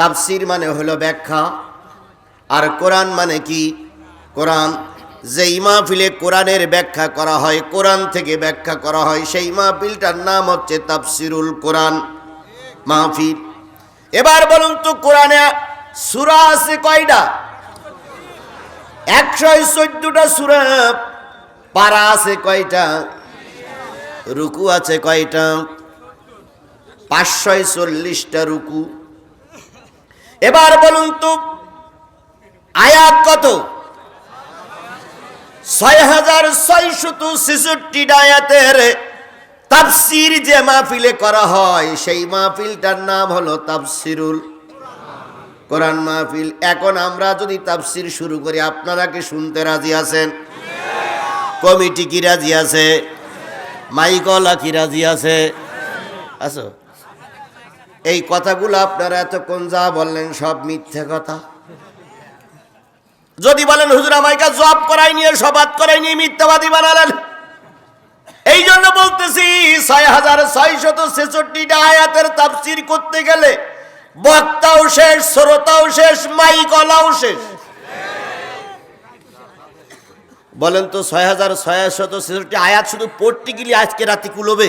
তাফসির মানে হলো ব্যাখ্যা। আর কোরআন মানে কি? কোরআন, যেই মাহফিলে কোরআনের ব্যাখ্যা করা হয়, কোরআন থেকে ব্যাখ্যা করা হয়, সেই মাহফিলটার নাম হচ্ছে তাফসিরুল কোরআন মাহফিল। এবার বলুন তো কোরআনে সুরা আছে কয়টা? একশো চোদ্দটা সুরা, পারা আছে কয়টা? রুকু আছে কয়টা? পাঁচশো চল্লিশটা রুকু। এবার বলুন তো, আয়াত কত? ছয় হাজার ছয়শত ছেষট্টি আয়াতের তাফসির যে মাহফিলে করা হয়, সেই মাহফিলটার নাম হলো তাফসিরুল কোরআন মাহফিল। এখন আমরা যদি তাফসির শুরু করি, আপনারা কি শুনতে রাজি আছেন? কমিটি কি রাজি আছে? মাইকলা কি রাজি আছে? আছো এই কথাগুলো আপনারা এতক্ষণ যা বললেন সব মিথ্যে কথা। যদি বলেন, হুজুর আমাকে জব করাই নিয়ে, সবাদ করাই নিয়ে মিথ্যাবাদী বানালেন। এই জন্য বলতেছি, ছয় হাজার ছয়শত ছেষট্টিটা আয়াতের তাফসির করতে গেলে বক্তাও শেষ, শ্রোতাও শেষ, মাইকলাও শেষ। বলেন তো, ছয় হাজার ছয় শত ছেষট্টি আয়াত শুধু পড়তে গেলে আজকে রাতে কুলোবে?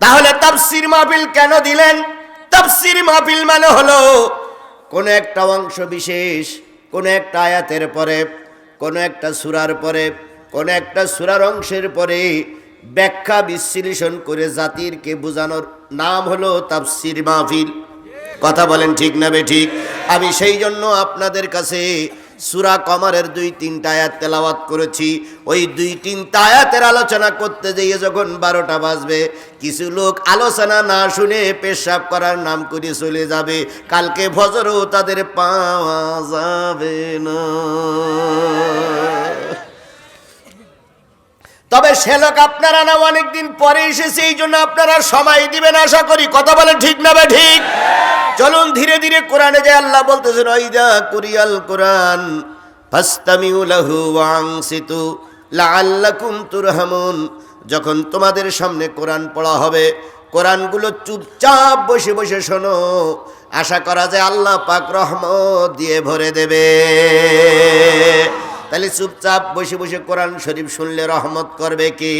তাহলে তাফসির মাহফিল কেন দিলেন? তাফসির মাহফিল মানে হলো, কোন একটা অংশ বিশেষ, কোন একটা আয়াতের পরে, কোন একটা সুরার পরে, কোন একটা সুরার অংশের পরে ব্যাখ্যা বিশ্লেষণ করে জাতিরকে বোঝানোর নাম হলো তাফসির মাহফিল। কথা বলেন ঠিক না বে ঠিক? আমি সেই জন্য আপনাদের কাছে সুরা কমারের দুই তিনটা আয়াত তেলাওয়াত করেছি। ওই দুই তিনটা আয়াতের আলোচনা করতে যেয়ে যখন বারোটা বাজবে, কিছু লোক আলোচনা না শুনে পেশাব করার নাম করে চলে যাবে। কালকে ফজরও তাদের পাওয়া যাবে না। তবে সে লোক আপনারা না, অনেকদিন পরে এসেছে এই জন্য আপনারা সময় দিবেন আশা করি। কথা বলে ঠিক না বে ঠিক? চলুন ধীরে ধীরে কোরআনে যে আল্লাহ বলতেছেন ওইদা কুরিয়াল কোরআন যখন তোমাদের সামনে কোরআন পড়া হবে, কোরআনগুলো চুপচাপ বসে বসে শোনো। আশা করা যায় আল্লাহ পাক রহমত দিয়ে ভরে দেবে। তাহলে চুপচাপ বসে বসে কোরআন শরীফ শুনলে রহমত করবে কি?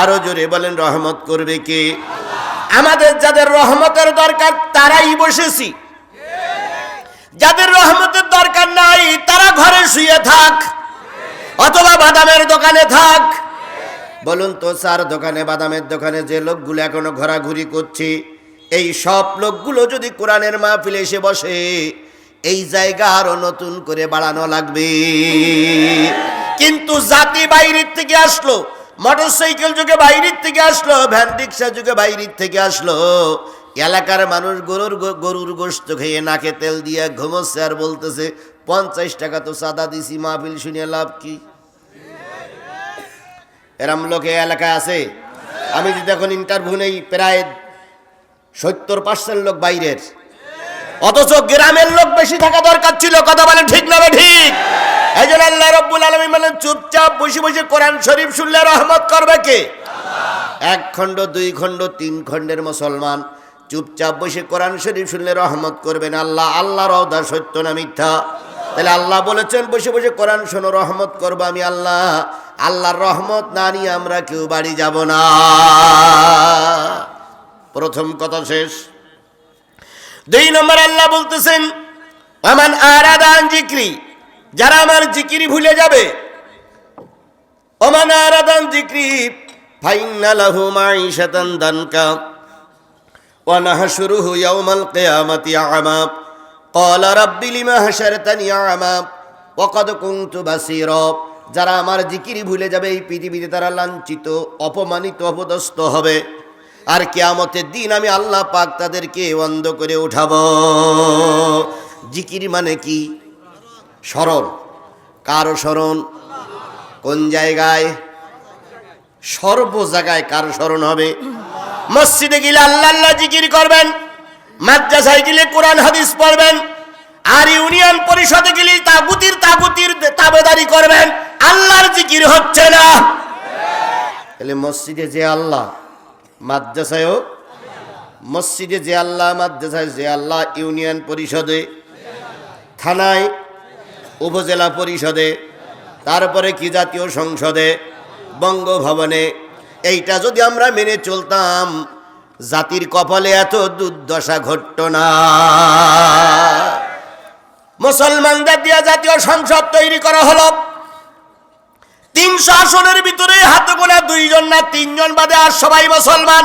আরও জোরে বলেন, রহমত করবে কি? আমাদের যাদের রহমতের দরকার, তারাই বসেছি। যাদের রহমতের দরকার নাই, তারা ঘরে শুয়ে থাক, অথবা বাদামের দোকানে থাক। বলুন তো, স্যার, দোকানে, বাদামের দোকানে যে লোকগুলো এখনও ঘোরাঘুরি করছে, এই সব লোকগুলো যদি কোরআনের মাহফিলে এসে বসে, এই জায়গা আরও নতুন করে বাড়ানো লাগবে। কিন্তু জাতি বাইরের থেকে আসলো মোটর সাইকেল যুগে বাইরের থেকে আসলো, ভ্যান রিক্সা যুগে বাইরের থেকে আসলো। এলাকার মানুষ গরুর গরুর গোস্ত খেয়ে নাকে তেল দিয়ে ঘুমোচ্ছে আর বলতেছে, পঞ্চাশ টাকা তো সাদা দিছি, মাহফিল শুনে লাভ কি? এরম লোক এলাকায় আছে। আমি যদি এখন ইন্টারভিউ নেই, প্রায় সত্তর পার্সেন্ট লোক বাইরের। অথচ গ্রামের লোক বেশি থাকা দরকার ছিল, কথা বলেন ঠিক না ঠিক? এই জন্য আল্লাহ রব্বুল আলমী বলেন, চুপচাপ বসে বসে কোরআন শরীফ শুনলে রহমত করবে কে? এক খণ্ড, দুই খণ্ড, তিন খণ্ডের মুসলমান চুপচাপ বসে কোরআন শরীফ শুনলে রহমত করবেন আল্লাহ, আল্লাহর অদা সত্য না মিথ্যা? তাহলে আল্লাহ বলেছেন, বসে বসে কোরআন শোনো, রহমত করব আমি আল্লাহ। আল্লাহর রহমত না নিয়ে আমরা কেউ বাড়ি যাব না। প্রথম কথা শেষ। দুই নম্বর আল্লাহ বলতেছেন আমান আরাদান জিক্রি যারা আমার জিকিরি ভুলে যাবে। অমান আরাদান জিক্রি ফাইনালাহু মাঈশাতান দানকা, ওয়া নাহশুরুহু ইয়াওমাল কিয়ামাতি আমা। ক্বালা রাব্বি লিমা হাশারতানি আমা, ওয়া কদ কুনতু যারা আমার জিকিরি ভুলে যাবে, এই পৃথিবীতে তারা লাঞ্ছিত, অপমানিত, অপদস্থ হবে। আর কেয়ামতের দিন আমি আল্লাহ পাক তাদেরকে অন্ধ করে উঠাবো। জিকির মানে কি? স্মরণ। কারও স্মরণ? কোন জায়গায়? সর্ব জায়গায় কারও স্মরণ হবে। মসজিদে গেলে আল্লাহ আল্লাহ জিকির করবেন। মাদ্রাসায় গেলে কোরআন, হাদিস পড়বেন। আর ইউনিয়ন পরিষদে গেলে তাগুতির তাগুতির তাবেদারি করবেন। আল্লাহর জিকির হচ্ছে না। তাহলে মসজিদে যে আল্লাহ মাদ্রাসায়ও মসজিদে যে আল্লাহ, মাদ্রাসায় যে আল্লাহ, ইউনিয়ন পরিষদে, থানায়, উপজেলা পরিষদে, তারপরে কি জাতীয় সংসদে, বঙ্গভবনে, এইটা যদি আমরা মেনে চলতাম, জাতির কপালে এত দুর্দশা ঘটত না। মুসলমানদের দিয়া জাতীয় সংসদ তৈরি করা হলো। তিনশো আসনের ভিতরে হাতে গোনা দুইজন না তিনজন বাদে আর সবাই মুসলমান।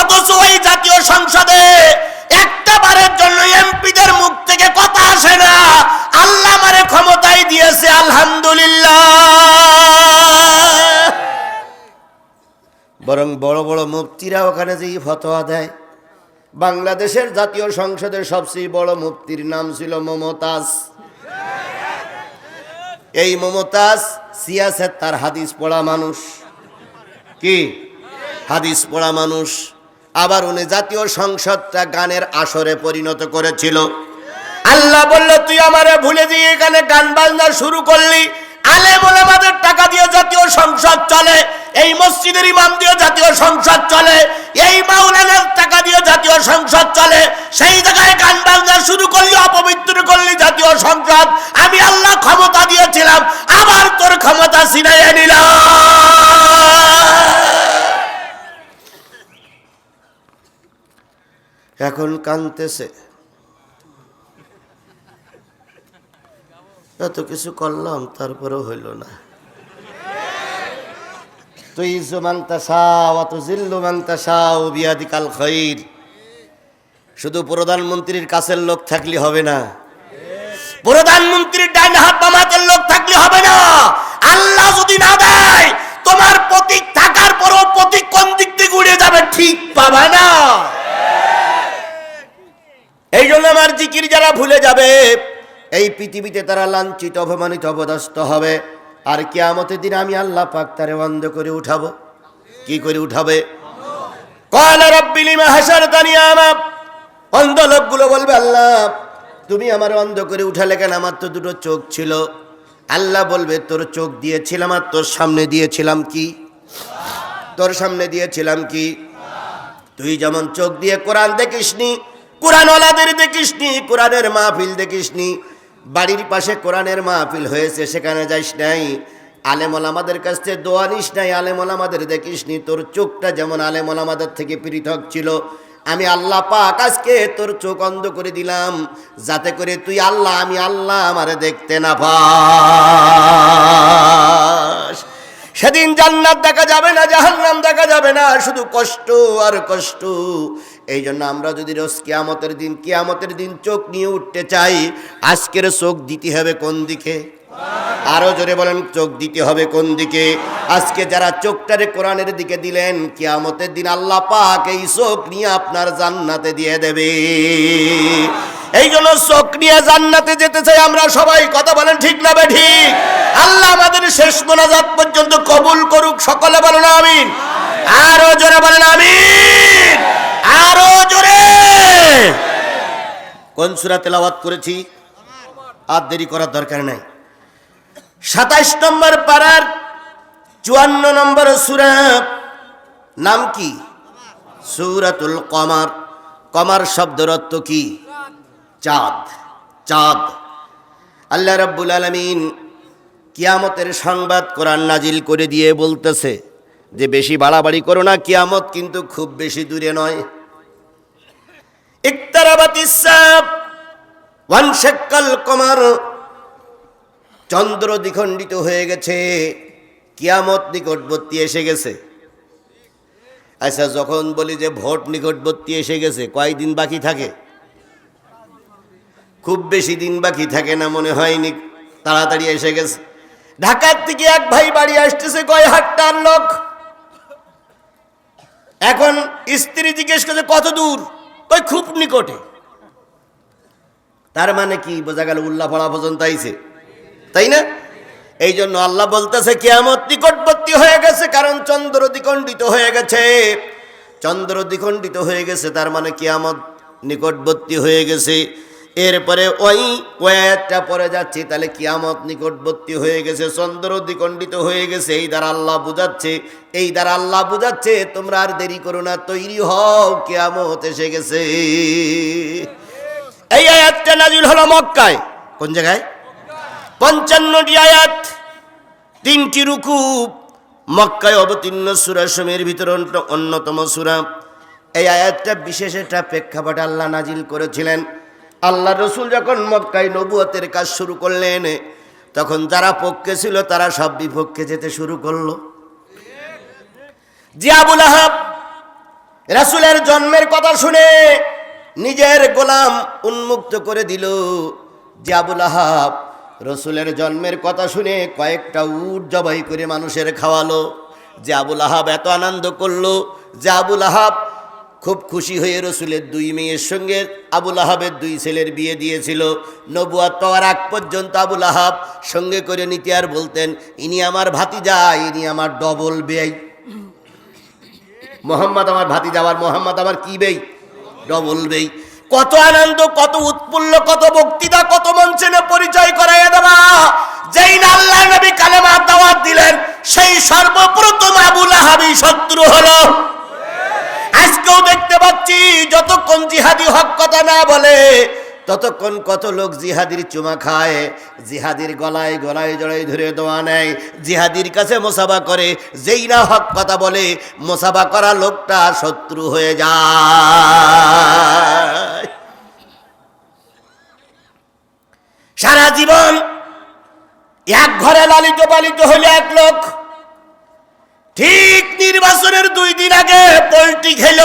অথচ ওই জাতীয় সংসদে একটা বারের জন্য এমপিদের মুখ থেকে কথা আসে না। আল্লাহ মারে ক্ষমতায় দিয়েছে, আলহামদুলিল্লাহ। বরং বড় বড় মুফতিরা ওখানে যেই ফতোয়া দেয়, বাংলাদেশের জাতীয় সংসদের সবচেয়ে বড় মুফতির নাম ছিল মমতাজ। এই মমতাজ সিয়াসের তার হাদিস পড়া মানুষ। কি? হাদিস পড়া মানুষ। আবার উনি জাতীয় সংসদটা গানের আসরে পরিণত করেছিল। আল্লাহ বলল, তুই আমারে ভুলে দিয়ে এখানে গান বাজনা শুরু করলি। আলেম ওলামাদের টাকা দিয়ে জাতীয় সংসদ চলে। এই মসজিদের ইমাম দিয়ে জাতীয় সংসদ চলে, এই মাওলানার টাকা দিয়ে জাতীয় সংসদ চলে, সেই জায়গায় গান বাজনা শুরু করলি, অপবিত্র করলি জাতীয় সংসদ। আমি আল্লাহ ক্ষমতা দিয়েছিলাম, আবার তোর ক্ষমতা ছিনাইয়ে নিলাম। এখন কানতেছে। এত কিছু করলাম, তারপরেও হইল না। শুধু প্রধানমন্ত্রীর কাছের লোক থাকলে হবে না। প্রধানমন্ত্রীর ডান হাত বামাতের লোক থাকলে হবে না। আল্লাহ যদি না দেয়, তোমার প্রতীক থাকার পরও প্রতীক কোন দিক থেকে উড়ে যাবে ঠিক পাবা না। এই জন্য আমার জিকির যারা ভুলে যাবে, এই পৃথিবীতে তারা লাঞ্ছিত, অপমানিত, অপদস্থ হবে। আর কেয়ামতের দিন আমি আল্লাহ পাক তারে বন্ধ করে উঠাবো। কি করে উঠাবে? অন্ধ লোকগুলো বলবে, আল্লাহ, তুমি আমার অন্ধ করে উঠালে কেন? আমার তো দুটো চোখ ছিল। আল্লাহ বলবে, তোর চোখ দিয়েছিলাম আর তোর সামনে দিয়েছিলাম কি? তোর সামনে দিয়েছিলাম কি? তুই যেমন চোখ দিয়ে কোরআন দেখিসনি, কোরআনওয়ালাদের দেখিসনি, কোরআনের মাহফিল দেখিসনি বাড়ির পাশে কোরআনের মাহফিল হয়েছে, সেখানে যাইস নাই। আলেমল আমাদের কাছ থেকে দোয়া নিস নাই, আলেমল আমাদের দেখিসনি তোর চোখটা যেমন আলেমল আমাদের থেকে পৃথক ছিল, আমি আল্লাহ পাক আজকে তোর চোখ অন্ধ করে দিলাম, যাতে করে তুই আল্লাহ, আমি আল্লাহ আমারে দেখতে না পাস। সেদিন জান্নাত দেখা যাবে না, জাহান্নাম দেখা যাবে না, শুধু কষ্ট আর কষ্ট। এই জন্য আমরা যদি রোজ কিয়ামতের দিন কিয়ামতের দিন চোখ নিয়ে উঠতে চাই, আজকের চোখ দিতে হবে কোন দিকে? আরও জোরে বলেন, চোখ দিতে হবে কোন দিকে? আজকে যারা চোখটারে কোরআনের দিকে দিলেন, কিয়ামতের দিন আল্লাহ পাক এই চোখ নিয়ে আপনার জান্নাতে দিয়ে দেবে। এই জন্য চোখ নিয়ে জান্নাতে যেতে চাই আমরা সবাই, কথা বলেন ঠিক না ঠিক? আল্লাহ আমাদের শেষ মোনাজাত পর্যন্ত কবুল করুক, সকলে বলেন আমিন। আরও জোরে বলেন আমিন। আরও জোরে। কোন সূরা তেলাওয়াত করেছি? আর দেরি করার দরকার নাই। সাতাইশ নম্বর পাড়ার চুয়ান্ন নম্বর সূরা, নাম কি? সূরাতুল কমার। কমার শব্দের অর্থ কি? চাঁদ। চাঁদ। আল্লাহ রাব্বুল আলামিন কিয়ামতের সংবাদ কোরআন নাজিল করে দিয়ে বলতেছে যে, বেশি বাড়াবাড়ি করো না, কিয়ামত কিন্তু খুব বেশি দূরে নয়। ইকতারাবাতিস সাব, ওয়ানশাক্কাল কমার চন্দ্র দ্বিখণ্ডিত হয়ে গেছে। কিয়ামত নিকটবর্তী এসে গেছে। আচ্ছা যখন বলি যে ভোট নিকটবর্তী এসে গেছে, কয়দিন বাকি থাকে? খুব বেশি দিন বাকি থাকে না মনে হয়নি। তাড়াতাড়ি এসে গেছে। ঢাকার থেকে এক ভাই বাড়ি আসতেছে, কয় হাটটার লোক? এখন স্ত্রী জিজ্ঞেস করছে, কত দূর? ওই খুব নিকটে। তার মানে কি, বোঝা গেল উল্লাহ পড়া পর্যন্ত আইছে। তাই না? এই জন্য আল্লাহ বলতেছে, কিয়ামত নিকটবর্তী হয়ে গেছে, কারণ চন্দ্র দ্বিখণ্ডিত হয়ে গেছে। চন্দ্র দ্বিখণ্ডিত হয়ে গেছে, তার মানে কিয়ামত নিকটবর্তী হয়ে গেছে। এরপরে ওই কয়েকটা পরে যাচ্ছে, তাহলে কিয়ামত নিকটবর্তী হয়ে গেছে, চন্দ্র দ্বিখণ্ডিত হয়ে গেছে, এই দ্বারা আল্লাহ বুঝাচ্ছে, এই দ্বারা আল্লাহ বুঝাচ্ছে, তোমরা আর দেরি করো না, তৈরি হও, কিয়ামত এসে গেছে। এই আয়াতটা নাজিল হলো মক্কায়। কোন জায়গায়? পঞ্চান্নটি আয়াত, তিনটি রুকু, মক্কায় অবতীর্ণ সুরা সময়ের ভিতর অন্যতম সুরা। এই আয়াতটা বিশেষ একটা প্রেক্ষাপট আল্লাহ নাজিল করেছিলেন। আল্লাহ রসুল যখন মক্কায় নবুয়তের কাজ শুরু করলেন, তখন যারা পক্ষে ছিল তারা সব বিপক্ষে যেতে শুরু করল। জি আবুল আহাব, রাসুলের জন্মের কথা শুনে নিজের গোলাম উন্মুক্ত করে দিল। যে আবুল আহাব রসুলের জন্মের কথা শুনে কয়েকটা উট জবাই করে মানুষের খাওয়ালো। যে আবুল আহাব এত আনন্দ করল, যে আবুল আহাব খুব খুশি হয়ে রসুলের দুই মেয়ের সঙ্গে আবুল আহাবের দুই ছেলের বিয়ে দিয়েছিল। নবুয়াত পাওয়ার আগ পর্যন্ত আবুল আহাব সঙ্গে করে নিতে আর বলতেন, ইনি আমার ভাতিজা, ইনি আমার ডবল বেয়াই মোহাম্মদ আমার ভাতি যাওয়ার মোহাম্মদ আমার কি বেই? ডবল বেই। কত আনন্দ, কত উৎপুল্ল কত বক্তৃতা, কত মঞ্চে পরিচয় করাইয়া দেওয়া যেই না আল্লাহ নবী কালেমা দাওয়াত দিলেন, সেই সর্বপ্রথম আবুল আহাবি শত্রু হলো। আজকেও দেখতে পাচ্ছি, যতক্ষণ জিহাদি হক কথা না বলে ততক্ষণ কত লোক জিহাদির চুমা খায়। জিহাদির গলায় গলায় জড়াই ধরে দেওয়া নেয়। জিহাদির কাছে মোসাবা করে। যেই না হক কথা বলে, মোসাবা করা লোকটা শত্রু হয়ে যায়। সারা জীবন এক ঘরে লালিত পালিত হলে এক লোক। ঠিক নির্বাচনের দুই দিন আগে পোল্ট্রি খেল।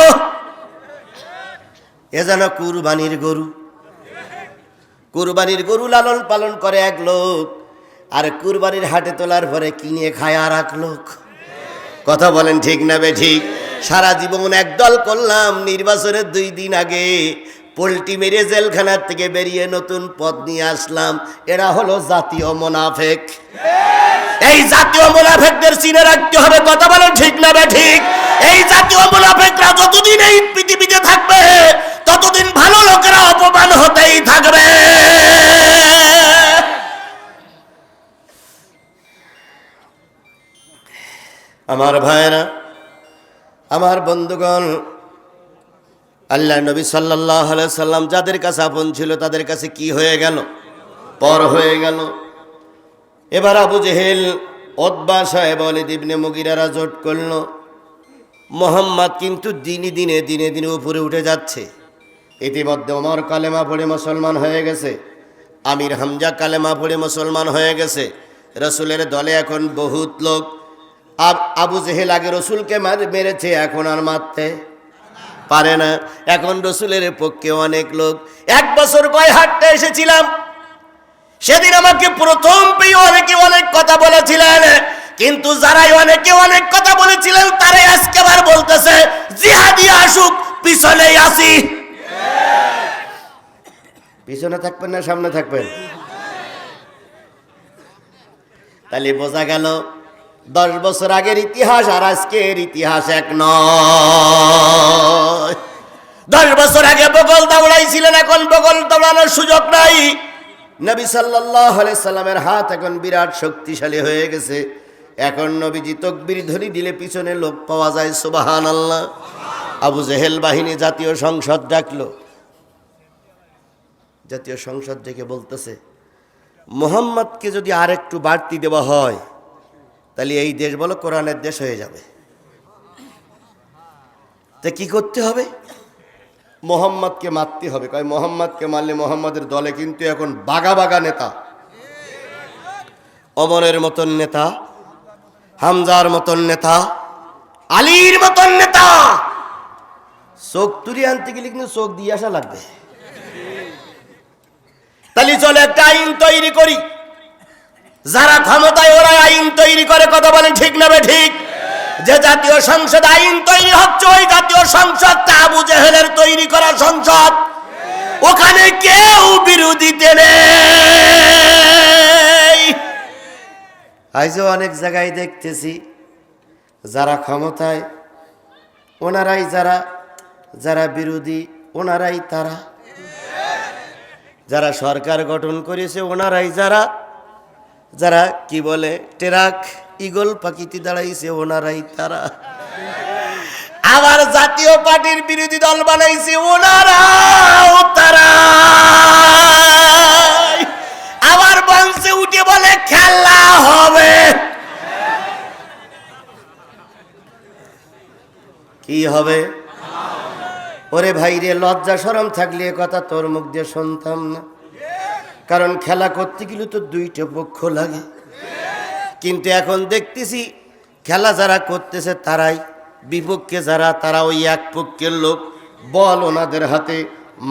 এ যেন কুরবানির গরু। কুরবানির গরু লালন পালন করে এক লোক, আর কুরবানির হাটে তোলার পরে কিনে খায় আর এক লোক? কথা বলেন ঠিক না বে ঠিক? সারা জীবন একদল করলাম, নির্বাচনের দুই দিন আগে পোল্ট্রি মেরে জেলখানার থেকে বেরিয়ে নতুন পদ নিয়ে আসলাম। এরা হলো জাতীয় মোনাফেক। এই জাতীয় মোনাফেকদের চিনে রাখতে হবে, কথা বলেন ঠিক না বে ঠিক? এই জাতীয় মোনাফেকরা যতদিন এই পৃথিবীতে থাকবে, ততদিন ভালো লোকেরা অপমান হতেই থাকবে। আমার ভাইরা আমার বন্ধুগণ, আল্লাহ নবী সাল্লাহ সাল্লাম যাদের কাছে আপন ছিল তাদের কাছে কি হয়ে গেল? পর হয়ে গেল। এবার আবু জেহেল অদ্বা সাহেব অলিদ ইবনে মুগিরারা জোট করল। মোহাম্মদ কিন্তু দিনে দিনে দিনে দিনে উপরে উঠে যাচ্ছে। ইতিমধ্যে ওমর কালেমা পড়ে মুসলমান হয়ে গেছে। আমির হামজা কালেমা পড়ে মুসলমান হয়ে গেছে। রসুলের দলে এখন বহুত লোক। আব- আবু জেহেল আগে রসুলকে মার- মেরেছে, এখন আর মারতে পারে না। এখন রসুলের পক্ষে অনেক লোক। এক বছর কয় হাঁটতে এসেছিলাম। সেদিন আমাকে প্রথম পেয়ে অনেকে অনেক কথা বলেছিলেন, কিন্তু যারাই অনেকে অনেক কথা বলেছিলেন তারাই আজকে আবার বলতেছে, জিহাদি আসুক, পিছনেই আসি। পিছনে থাকবেন না, সামনে থাকবেন? তাহলে বোঝা গেল দশ বছর আগের ইতিহাস আর আজকের ইতিহাস এক নয়। দশ বছর আগে বগল দাউড়াইছিলেন এখন বগল দাউড়ানোর সুযোগ নাই। নবী সাল্লাহ সাল্লামের হাত এখন বিরাট শক্তিশালী হয়ে গেছে। এখন নবীজি তকবির ধরি দিলে পিছনে লোক পাওয়া যায় সুবাহান আল্লাহ আবু জেহেল বাহিনী জাতীয় সংসদ ডাকলো। জাতীয় সংসদ ডেকে বলতেছে, মোহাম্মদকে যদি আর একটু বাড়তি দেওয়া হয় তাহলে এই দেশ বলো কোরআনের দেশ হয়ে যাবে। তা কি করতে হবে? মোহাম্মদকে মারতে হবে। কয়, মোহাম্মদকে মারলে মোহাম্মদের দলে কিন্তু এখন বাগা বাগা নেতা। অমরের মতন নেতা, হামজার মতন নেতা, আলীর মতন নেতা। চোখ তুলি আনতে গেলে কিন্তু চোখ দিয়ে আসা লাগবে। তাহলে চলে একটা আইন তৈরি করি। যারা ক্ষমতায় ওরা আইন তৈরি করে, কথা বলে ঠিক না ঠিক? যে জাতীয় সংসদ আইন তৈরি হচ্ছে, ওই জাতীয় সংসদটা আবু জেহেলের তৈরি করা সংসদ। ওখানে কেউ বিরোধীতে নেই। আজও অনেক জায়গায় দেখতেছি, যারা ক্ষমতায়, ওনারাই যারা যারা বিরোধী, ওনারাই তারা। যারা সরকার গঠন করেছে, ওনারাই যারা যারা, কি বলে, টেরাক ইগল পাখিতে দাঁড়াইছে ওনারাই তারা। আবার জাতীয় পার্টির বিরোধী দল বানাইছে ওনারাও তারা। আবার বংশে উঠে বলে, খেলা হবে। কি হবে? ওরে ভাই রে লজ্জা সরম থাকলে কথা তোর মুখ দিয়ে শুনতাম না। কারণ খেলা করতে গেলে তো দুইটা পক্ষ লাগে। কিন্তু এখন দেখতেছি, খেলা যারা করতেছে তারাই, বিপক্ষে যারা তারা ওই এক পক্ষের লোক। বল ওনাদের হাতে,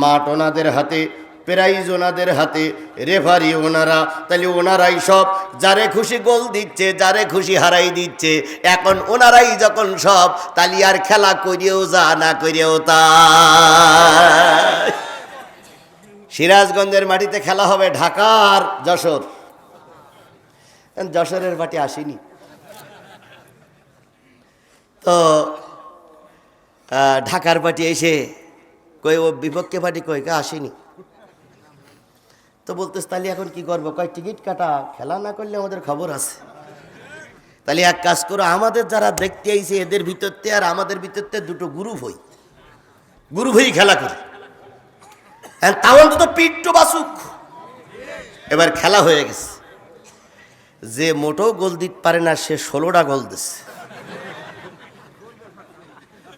মাঠ ওনাদের হাতে, প্রাইজ ওনাদের হাতে, রেফারি ওনারা। তাহলে ওনারাই সব, যারে খুশি গোল দিচ্ছে, যারে খুশি হারাই দিচ্ছে, এখন ওনারাই যখন সব, তাহলে আর খেলা করিয়েও যা, না করিয়েও তা। সিরাজগঞ্জের মাটিতে খেলা হবে ঢাকার যশোর। যশোরের মাটি আসেনি। তো ঢাকার পার্টি এসে কই ও বিপক্ষে পার্টি কই কে আসেনি? তো বলতেস তাহলে এখন কি করব? কয়, টিকিট কাটা, খেলা না করলে আমাদের খবর আছে। তাহলে এক কাজ করো, আমাদের যারা দেখতে আইছে, এদের ভিতরতে আর আমাদের ভিতরতে দুটো গ্রুপ হই। গ্রুপ হই খেলা করি। তাও অন্তত পিট্টু বাসুক। এবার খেলা হয়ে গেছে। যে মোটো গোল দিতে পারে না, সে ষোলোটা গোল দিচ্ছে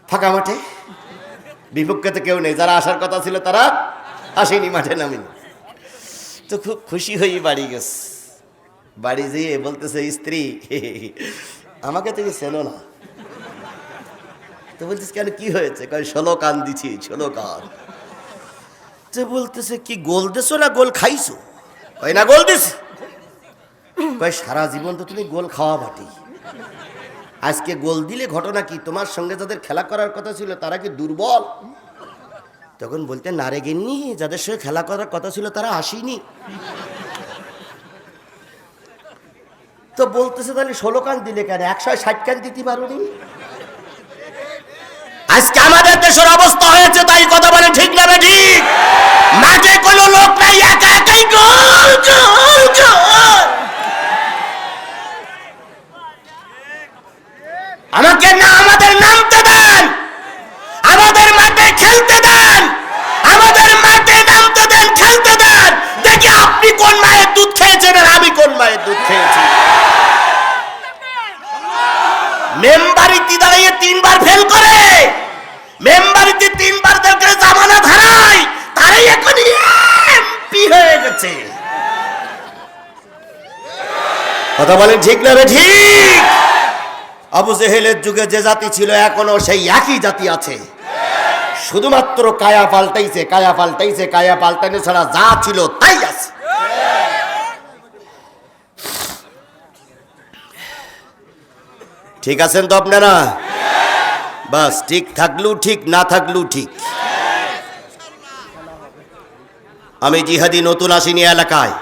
ফাঁকা মাঠে? বিপক্ষে তো কেউ নেই। যারা আসার কথা ছিল, তারা আসেনি, মাঠে নামেনি। তো খুব খুশি হয়ে বাড়ি গেছে। বাড়ি যেয়ে বলতেছে, স্ত্রী, আমাকে তুমি চেনো না। তো বলছিস কেন? কি হয়েছে? কয়, ষোলো কান দিছি, ষোলো কান। তো বলতেছে, কি গোল দেছো না গোল খাইছো? কয়, না, গোল দিস কয়, সারা জীবন তো তুমি গোল খাওয়া বাটি আজকে গোল দিলে ঘটনা কি? তোমার সঙ্গে যাদের খেলা করার কথা ছিল, তারা কি দুর্বল? তখন বলতে নারে গেননি, যাদের সঙ্গে খেলা করার কথা ছিল, তারা আসেনি। তো বলতেছে, তাহলে ষোলো কান দিলে কেন? একশো ষাট কান দিতে পারোনি? আজকে আমাদের দেশের অবস্থা হয়েছে, তাই কথা বলে ঠিক না ঠিক? মাঠে কোনো লোক নাই, একা একাই গোল গোল আমাকে না আমাদের নামতে দেন, আমাদের মাঠে খেলতে দেন, আমাদের মাঠে নামতে দেন, খেলতে দেন। দেখি আপনি কোন মায়ের দুধ খেয়েছেন আর আমি কোন মায়ের দুধ খেয়েছি। মেম্বারিতে দাঁড়িয়ে তিনবার ফেল করে। মেম্বারিতে তিনবার দেখে জামানা ধারায় তারাই এখন এমপি হয়ে গেছে। কথা বলেন ঠিক না রে ঠিক? আবু জেহেলের যুগে যে জাতি ছিল এখনও সেই একই জাতি আছে। শুধুমাত্র কায়া পাল্টাইছে কায়া পাল্টাইছে, কায়া পাল্টানো ছাড়া যা ছিল তাই আছে। ঠিক আছেন তো আপনারা? বাস, ঠিক থাকলেও ঠিক, না থাকলেও ঠিক। আমি জিহাদি নতুন আসিনি এলাকায়।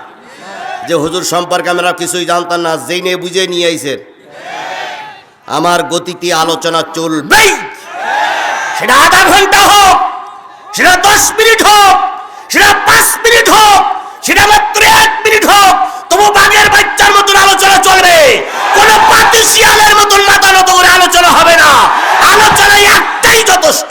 যে হুজুর সম্পর্কে আমরা কিছুই জানতাম না জেনে বুঝে নিয়ে আইছেন। আমার গতিতে আলোচনা চলবেই সেটা আধা ঘণ্টা হোক, সেটা দশ মিনিট হোক, সেটা পাঁচ মিনিট হোক, সেটা মাত্র এক মিনিট হোক, তবু বাঘের বাচ্চার মতন আলোচনা চলবে। কোন পাতি শিয়ালের মতন মাথা নত করে আলোচনা হবে না। আলোচনা একটাই যথেষ্ট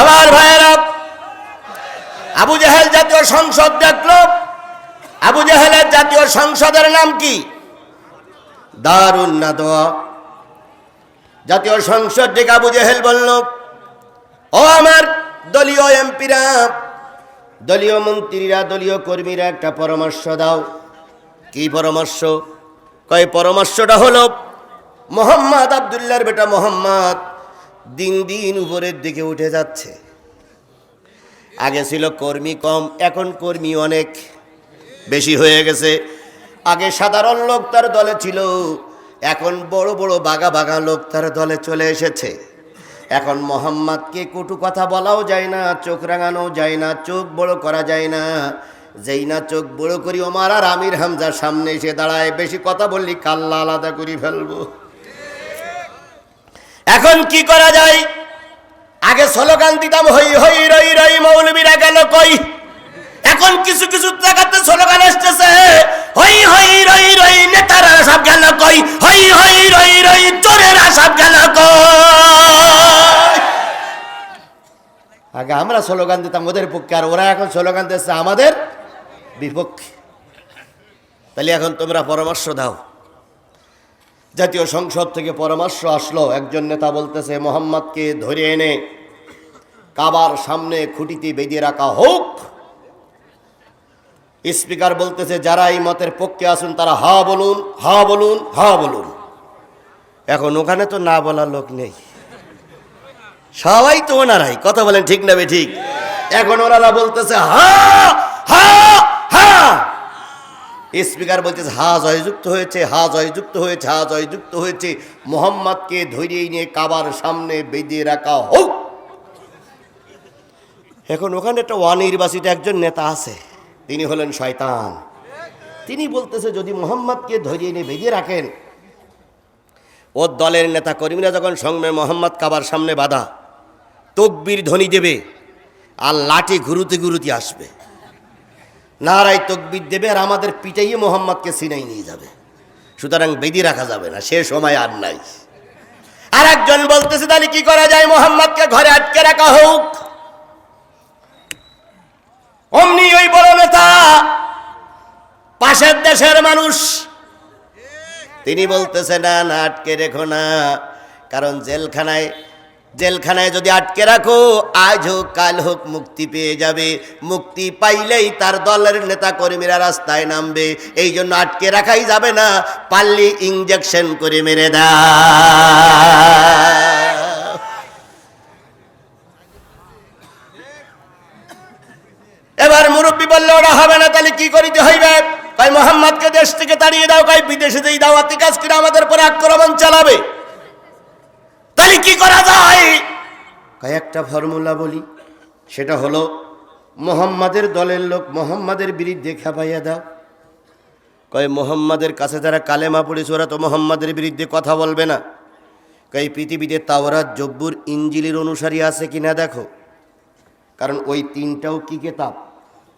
আমার ভাইয়েরা আবু জাহেল জাতীয় সংসদ দেখল, আবু জাহেলের জাতীয় সংসদের নাম কি? দারুণ নাদোয়া জাতীয় সংসদ ডেকে আবু জাহেল বলল, ও আমার দলীয় এমপিরা, দলীয় মন্ত্রীরা, দলীয় কর্মীরা একটা পরামর্শ দাও। কি পরামর্শ? কয়, পরামর্শটা হলো, মোহাম্মদ আবদুল্লাহর বেটা মোহাম্মদ দিন দিন উপরের দিকে উঠে যাচ্ছে। আগে ছিল কর্মী কম, এখন কর্মী অনেক বেশি হয়ে গেছে। আগে সাধারণ লোক তার দলে ছিল, এখন বড় বড় বাগা বাগা লোক তার দলে চলে এসেছে। এখন মোহাম্মদকে কটু কথা বলাও যায় না, চোখ রাঙানো যায় না, চোখ বড় করা যায় না। যেই না চোখ বড় করি ওমার আর আমির হামজার সামনে এসে দাঁড়ায়, বেশি কথা বললি কাল্লা আলাদা করি ফেলব। এখন কি করা যায়? আগে স্লোগান দিতাম, হই হই, রই রই, মৌলবীরা গেল কই? এখন কিছু কিছু জায়গাতে স্লোগান আসতেছে, হই হই, রই রই, নেতারা সব গেল কই? হই হই, রই রই, চোরেরা সব গেল কই? আগে আমরা স্লোগান দিতাম ওদের পক্ষে, আর ওরা এখন স্লোগান দিচ্ছে আমাদের বিপক্ষে। তাহলে এখন তোমরা পরামর্শ দাও। জাতীয় সংসদ থেকে পরামর্শ আসলো। একজন নেতা বলতেছে, মোহাম্মদকে ধরে এনে কাবার সামনে খুঁটিতে বেঁধে রাখা হোক। স্পিকার বলতেছে, যারা এই মতের পক্ষে আসুন তারা হা বলুন হা বলুন হা বলুন। এখন ওখানে তো না বলার লোক নেই। সবাই তো ওনারাই। কথা বলেন ঠিক না বে ঠিক? এখন ওনারা বলতেছে, হা হা হা। স্পিকার বলতেছে হা জয়যুক্ত হয়েছে, হা জয়যুক্ত হয়েছে, হা জয়যুক্ত হয়েছে। মোহাম্মদকে ধরিয়ে নিয়ে কাবার সামনে বেঁধে রাখা হোক। এখন ওখানে একটা অনির্বাচিত একজন নেতা আছে, তিনি হলেন শয়তান। তিনি বলতেছে, যদি মোহাম্মদকে ধরিয়ে নিয়ে বেঁধে রাখেন ওর দলের নেতা কর্মীরা যখন সঙ্গে মোহাম্মদ কাবার সামনে বাধা, তকবির ধ্বনি দেবে আর লাঠি ঘুরুতে ঘুরুতে আসবে। নারায় তকবির দেবে আর আমাদের পিটাইয়ে মোহাম্মদকে সিনাই নিয়ে যাবে। সুতরাং বেদি রাখা যাবে না, সে সময় আর নাই। আর একজন বলতেছে, তাহলে কি করা যায়? মোহাম্মদকে ঘরে আটকে রাখা হোক। অমনি ওই বড় নেতা, পাশের দেশের মানুষ, তিনি বলতেছে, না না, আটকে রেখো না। কারণ জেলখানায় জেলখানায় যদি আটকে রাখো আজ হোক কাল হোক মুক্তি পেয়ে যাবে। মুক্তি পাইলেই তার দলের নেতা কর্মীরা রাস্তায় নামবে। এই জন্য আটকে রাখাই যাবে না, পাল্লি ইঞ্জেকশন করে মেরে দাও। এবার মুরব্বী বললে, ওরা হবে না, তাহলে কি করিতে হইবে? তাই মোহাম্মদকে দেশ থেকে তাড়িয়ে দাও কাই বিদেশে যেই দাওয়াতি কাজ করে আমাদের পরে আক্রমণ চালাবে, তাহলে কি করা যায়? কয়েকটা ফর্মুলা বলি। সেটা হলো, মোহাম্মদের দলের লোক মোহাম্মদের বিরুদ্ধে খেপাইয়া দাও। কয়, মোহাম্মদের কাছে যারা কালেমা পড়েছে, ওরা তো মোহাম্মদের বিরুদ্ধে কথা বলবে না। কয় পৃথিবীতে তাওরাত, জব্বুর ইঞ্জিলির অনুসারী আছে কিনা দেখো। কারণ ওই তিনটাও কি কেতাব?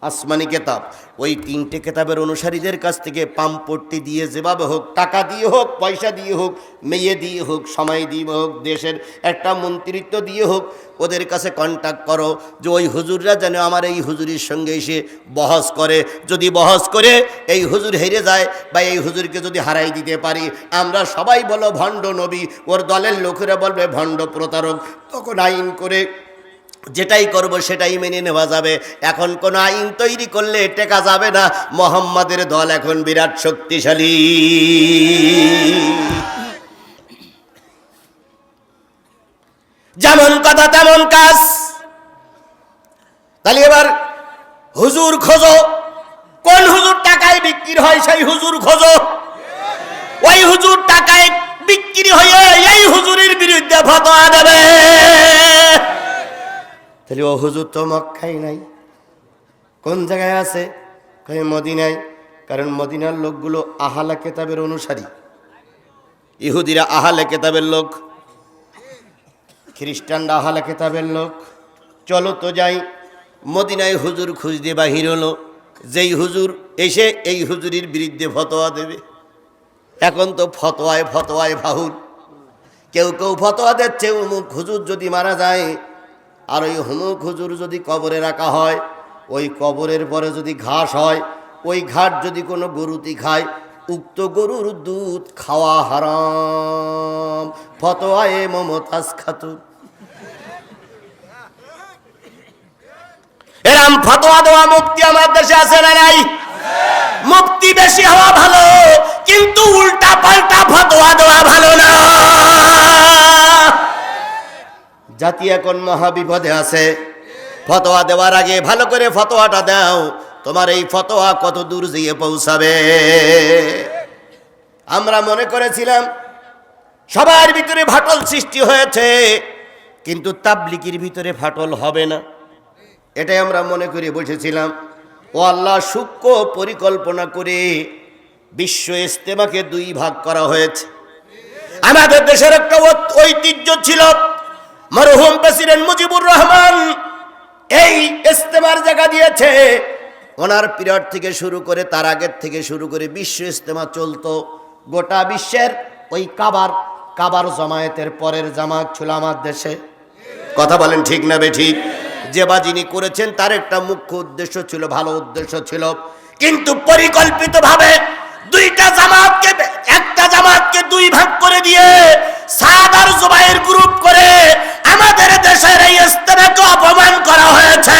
আসমানি কেতাব। ওই তিনটে কেতাবের অনুসারীদের কাছ থেকে পাম্পট্টি দিয়ে যেভাবে হোক, টাকা দিয়ে হোক, পয়সা দিয়ে হোক, মেয়ে দিয়ে হোক, সময় দিয়ে হোক, দেশের একটা মন্ত্রিত্ব দিয়ে হোক, ওদের কাছে কন্ট্যাক্ট করো যে ওই হুজুররা যেন আমার এই হুজুরির সঙ্গে এসে বহস করে। যদি বহস করে, এই হুজুর হেরে যায় বা এই হুজুরকে যদি হারাই দিতে পারি। আমরা সবাই বলো, ভণ্ড নবী, ওর দলের লোকেরা বলবে, ভণ্ড প্রতারক। তখন আইন করে যেটাই করব সেটাই মেনে নেওয়া যাবে। এখন কোন আইন তৈরি করলে টেকা যাবে না। মোহাম্মদের দল এখন বিরাট শক্তিশালী। যেমন কথা তেমন কাজ। তাহলে এবার হুজুর খোঁজো। কোন হুজুর টাকায় বিক্রি হয় সেই হুজুর খোঁজো। ওই হুজুর টাকায় বিক্রি হয়ে এই হুজুরের বিরুদ্ধে ফতোয়া দেবে। তাহলে ও হুজুর তো মক্কাই নাই। কোন জায়গায় আছে? মদিনায়। কারণ মদিনার লোকগুলো আহালা কেতাবের অনুসারী। ইহুদিরা আহালে কেতাবের লোক, খ্রিস্টানরা আহালা কেতাবের লোক। চলো তো যাই। মদিনায় হুজুর খুঁজতে বাহির হলো। যেই হুজুর এসে এই হুজুরির বিরুদ্ধে ফতোয়া দেবে। এখন তো ফতোয়ায় ফতোয়ায় বাহুল। কেউ কেউ ফতোয়া দিচ্ছে উমুক হুজুর যদি মারা যায় আর ওই হুমুক হুজুর যদি কবরে রাখা হয়, ওই কবরের পরে যদি ঘাস হয়, ওই ঘাট যদি কোনো গরুতি খায়, উক্ত গরুর দুধ খাওয়া হারাম। ফতোয়ায়ে মমতাজ খাতুন এরাম ফতোয়া দেওয়া মুক্তি আমার দেশে আছে না নাই? মুক্তি বেশি হওয়া ভালো, কিন্তু উল্টা পাল্টা ফতোয়া দেওয়া ভালো না। জাতি এখন মহাবিপদে আছে। ফতোয়া দেওয়ার আগে ভালো করে ফতোয়াটা দাও। তোমার এই ফতোয়া কত দূর যেয়ে পৌঁছাবে? আমরা মনে করেছিলাম, সবার ভিতরে ফাটল সৃষ্টি হয়েছে, কিন্তু তাবলিকির ভিতরে ফাটল হবে না। এটাই আমরা মনে করে বসেছিলাম। ও আল্লাহ, সূক্ষ্ম পরিকল্পনা করে বিশ্ব ইস্তেমাকে দুই ভাগ করা হয়েছে। আমাদের দেশের একটা ঐতিহ্য ছিল মরহুম প্রেসিডেন্ট মুজিবুর রহমান এই ইস্তেমার জায়গা দিয়েছে। ওনার পিরিয়ড থেকে শুরু করে তার আগের থেকে শুরু করে বিশ্ব ইস্তেমা চলতো গোটা বিশ্বের ওই কাবার কাবার জামায়াতের পরের জামাত ছিল আমার দেশে। কথা বলেন ঠিক না বে ঠিক? যে বা যিনি করেছেন তার একটা মুখ্য উদ্দেশ্য ছিল, ভালো উদ্দেশ্য ছিল। কিন্তু পরিকল্পিতভাবে দুইটা জামাতকে, একটা জামাতকে দুই ভাগ করে দিয়ে সাদ আর গ্রুপ করে আমাদের দেশের এই ইস্তেমাকে অপমান করা হয়েছে।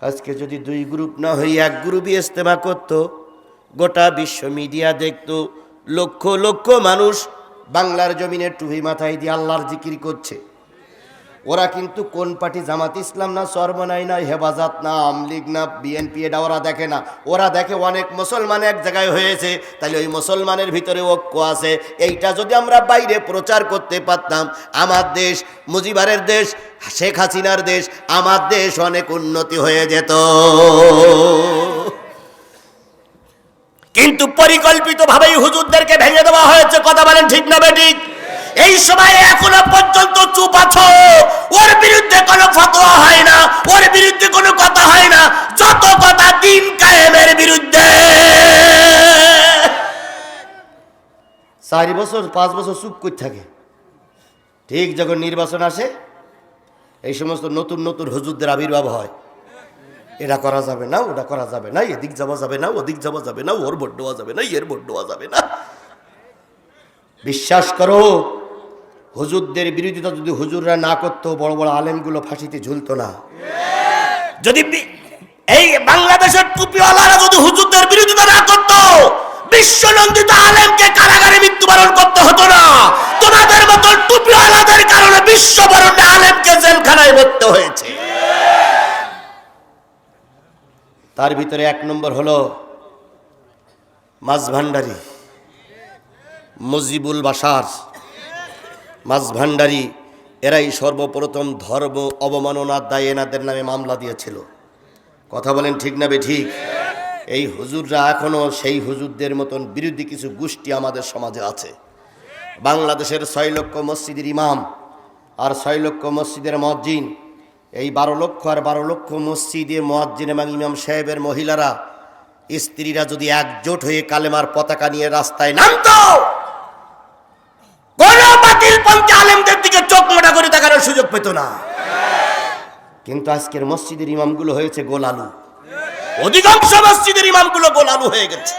আজকে যদি দুই গ্রুপ না হয়ে এক গ্রুপই ইস্তেমা করত, গোটা বিশ্ব মিডিয়া দেখত, লক্ষ লক্ষ মানুষ বাংলার জমিনে টুহি মাথায় দিয়ে আল্লাহর জিকির করছে। ওরা কিন্তু কোন পার্টি? জামাত ইসলাম না, সর্বনাই না হেফাজত না আমলিগ না, বিএনপি, এটা ওরা দেখে না। ওরা দেখে অনেক মুসলমান এক জায়গায় হয়েছে, তাহলে ওই মুসলমানের ভিতরে ঐক্য আছে। এইটা যদি আমরা বাইরে প্রচার করতে পারতাম, আমার দেশ মুজিবারের দেশ, শেখ হাসিনার দেশ, আমার দেশ অনেক উন্নতি হয়ে যেত। কিন্তু পরিকল্পিতভাবেই হুজুরদেরকে ভেঙে দেওয়া হয়েছে, কথা বলেন ঠিক না বেঠিক এই সময় এখনও পর্যন্ত চুপ আছো? ওর বিরুদ্ধে কোনো ফতোয়া হয় না, ওর বিরুদ্ধে কোনো কথা হয় না, যত কথা দিন কায়েমের বিরুদ্ধে। চারি বছর, পাঁচ বছর চুপ করে থাকে? ঠিক যখন নির্বাচন আসে, এই সমস্ত নতুন নতুন হুজুরদের আবির্ভাব হয়। এটা করা যাবে না, ওটা করা যাবে না, এদিক যাওয়া যাবে না, ওদিক যাওয়া যাবে না, ওর ভোট দেওয়া যাবে না, এর ভোট দেওয়া যাবে না। বিশ্বাস করো হুজুরদের বিরোধিতা যদি হুজুররা না করতো, বড় বড় আলেমগুলো ফাঁসিতে ঝুলতো না। যদি এই বাংলাদেশের টুপিওয়ালারা যদি হুজুরদের বিরোধিতা না করতো, বিশ্বনন্দিত আলেমকে কারাগারে মৃত্যুবরণ করতে হতো না। তোমাদের মতো টুপিওয়ালাদের কারণে বিশ্ববরণে আলেমকে জেলখানায় ভরতে হয়েছে। তার ভিতরে এক নম্বর হলো মাছ ভান্ডারি মুজিবুল বাসার মাছ ভান্ডারি এরাই সর্বপ্রথম ধর্ম অবমাননার দায়ে এনাদের নামে মামলা দিয়েছিল। কথা বলেন ঠিক না বে ঠিক? এই হুজুররা এখনও সেই হুজুরদের মতন বিরোধী কিছু গোষ্ঠী আমাদের সমাজে আছে। বাংলাদেশের ছয় লক্ষ মসজিদের ইমাম আর ছয় লক্ষ মসজিদের মসজিদ। এই বারো লক্ষ আর বারো লক্ষ মসজিদের মসজিদ এবং ইমাম সাহেবের মহিলারা, স্ত্রীরা যদি একজোট হয়ে কালেমার পতাকা নিয়ে রাস্তায় নামতো! পন্থী আলেমদের দিকে চোখ মোটা করে তাকানোর সুযোগ পেত না? কিন্তু আজকের মসজিদের ইমামগুলো হয়েছে গোলালু। অধিকাংশ মসজিদের ইমামগুলো গোলালু হয়ে গেছে।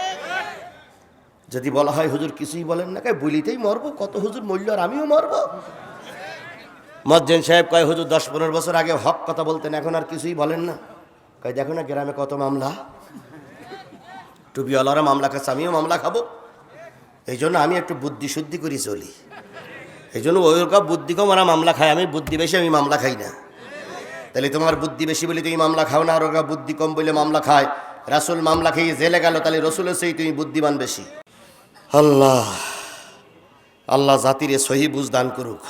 যদি বলা হয় হুজুর কিছুই বলেন না বলিতেই মরবো কত হুজুর মরল আর আমিও মরবো? মজ্জেন সাহেব কয় হুজুর দশ পনেরো বছর আগে হক কথা বলতেন এখন আর কিছুই বলেন না। কয় দেখো না গ্রামে কত মামলা। টুপিওয়ালারা মামলা খাচ্ছে আমিও মামলা খাব। এই জন্য আমি একটু বুদ্ধি শুদ্ধি করে চলি। এই জন্য ওই রকম বুদ্ধি কম ওরা মামলা খায়। আমি বুদ্ধি বেশি, আমি মামলা খাই না। তাহলে তোমার বুদ্ধি বেশি বলে তুমি মামলা খাও না, আর বুদ্ধি কম বলে মামলা খায়। রাসুল মামলা খেয়ে জেলে গেল, তাহলে রসুলের সেই তুমি বুদ্ধিমান বেশি। আল্লাহ আল্লাহ জাতির সহি বুঝ দান করুক।